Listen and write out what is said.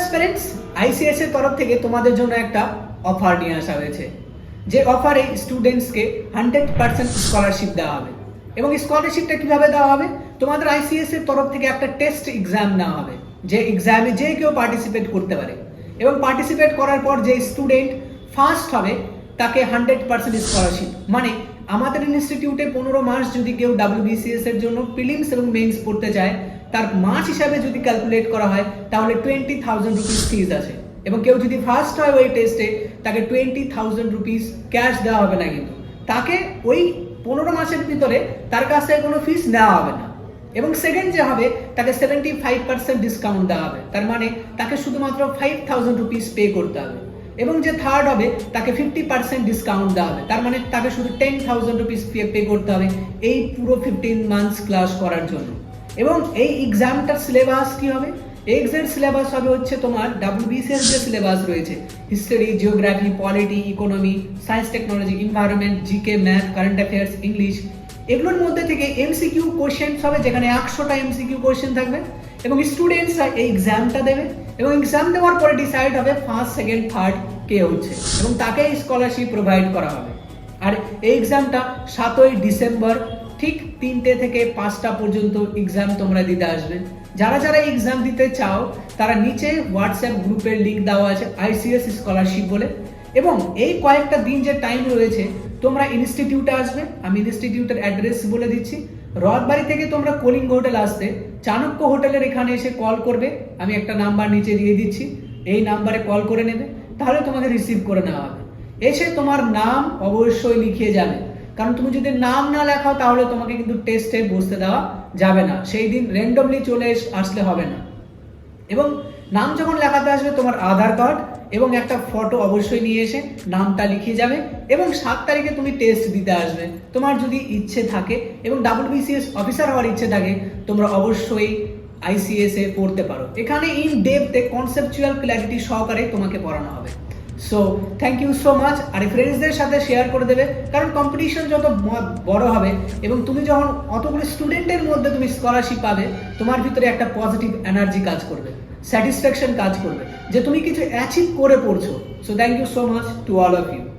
Aspirants ICS এর তরফ থেকে তোমাদের জন্য একটা অফার নিয়ে আসা হয়েছে। যে অফারে স্টুডেন্টসকে হান্ড্রেড পার্সেন্ট স্কলারশিপ দেওয়া হবে। এবং স্কলারশিপটা কীভাবে দেওয়া হবে? তোমাদের আইসিএস এর তরফ থেকে একটা টেস্ট এক্সাম নেওয়া হবে, যে এক্সামে যে কেউ পার্টিসিপেট করতে পারে। এবং পার্টিসিপেট করার পর যে স্টুডেন্ট ফার্স্ট হবে তাকে হান্ড্রেড পার্সেন্ট স্কলারশিপ। মানে আমাদের ইনস্টিটিউটে পনেরো মাস যদি কেউ ডাব্লিউবিসিএস এর জন্য প্রিলিমস এবং মেইনস পড়তে চায়, তার মাস হিসাবে যদি ক্যালকুলেট করা হয়, তাহলে টোয়েন্টি থাউজেন্ড রুপিস ফিজ আছে। এবং কেউ যদি ফার্স্ট হয় ওই টেস্টে তাকে টোয়েন্টি থাউজেন্ড রুপিস ক্যাশ দেওয়া হবে না কিন্তু। তাকে ওই পনেরো মাসের ভিতরে তার কাছ থেকে কোনো ফিস নেওয়া হবে না। এবং সেকেন্ড যে হবে, তাকে সেভেন্টি ফাইভ পার্সেন্ট ডিসকাউন্ট দেওয়া হবে। তার মানে তাকে শুধুমাত্র ফাইভ থাউজেন্ড রুপিস পে করতে হবে। এবং যে থার্ড হবে, তাকে ফিফটি পার্সেন্ট ডিসকাউন্ট দেওয়া হবে। তার মানে তাকে শুধু টেন থাউজেন্ড রুপিস পে করতে হবে এই পুরো ফিফটিন মান্থস ক্লাস করার জন্য। এবং এই এক্সামটার সিলেবাস কি হবে? এক্সের সিলেবাস হবে হচ্ছে তোমার ডাব্লিউ ডাব্লিউবিসিএস যে সিলেবাস রয়েছে history geography polity economy science technology environment GK math current affairs English এগুলোর মধ্যে থেকে এমসিকিউ কোশ্চেন হবে, যেখানে একশোটা এমসিকিউ কোশ্চেন থাকবে। এবং স্টুডেন্টসরা এই এক্সামটা দেবে এবং এক্সাম দেওয়ার পরে ডিসাইড হবে ফার্স্ট সেকেন্ড থার্ড কে হচ্ছে এবং তাকে স্কলারশিপ প্রোভাইড করা হবে। আর এই এক্সামটা সাতই ডিসেম্বর ঠিক তিনটে থেকে পাঁচটা পর্যন্ত এক্সাম তোমরা দিতে আসবে। যারা যারা এক্সাম দিতে চাও, তারা নিচে হোয়াটসঅ্যাপ গ্রুপের লিঙ্ক দেওয়া আছে আইসিএস স্কলারশিপ বলে। এবং এই কয়েকটা দিন যে টাইম রয়েছে, তোমরা ইনস্টিটিউটে আসবে। আমি ইনস্টিটিউটের অ্যাড্রেস বলে দিচ্ছি। রথবাড়ি থেকে তোমরা কলিঙ্গ হোটেল আসতে চাণক্য হোটেলের এখানে এসে কল করবে। আমি একটা নাম্বার নিচে দিয়ে দিচ্ছি। এই নাম্বারে কল করে নেবে। তাহলে তোমাকে রিসিভ করে নেওয়া হবে। এসে তোমার নাম অবশ্যই লিখিয়ে যাবে। কারণ তুমি যদি নাম না লেখাও, তাহলে তোমাকে কিন্তু টেস্টে বসতে দেওয়া যাবে না। সেই দিন র্যান্ডমলি চলে আসলে হবে না। এবং নাম যখন লেখাতে আসবে, তোমার আধার কার্ড এবং একটা ফটো অবশ্যই নিয়ে এসে নামটা লিখিয়ে যাবে এবং সাত তারিখে তুমি টেস্ট দিতে আসবে। তোমার যদি ইচ্ছে থাকে এবং ডাব্লিউবিসিএস অফিসার হওয়ার ইচ্ছে থাকে, তোমরা অবশ্যই আইসিএস পড়তে পারো। এখানে ইন ডেপথে কনসেপচুয়াল ক্ল্যারিটি সহকারে তোমাকে পড়ানো হবে। So thank you so much আর ফ্রেন্ডসদের সাথে শেয়ার করে দেবে, কারণ কম্পিটিশন যত বড় হবে এবং তুমি যখন অতগুলো স্টুডেন্টের মধ্যে তুমি স্কলারশিপ পাবে, তোমার ভিতরে একটা পজিটিভ এনার্জি কাজ করবে। স্যাটিসফ্যাকশন কাজ করবে, যে তুমি কিছু অ্যাচিভ করে পড়ছো। So thank you so much to all of you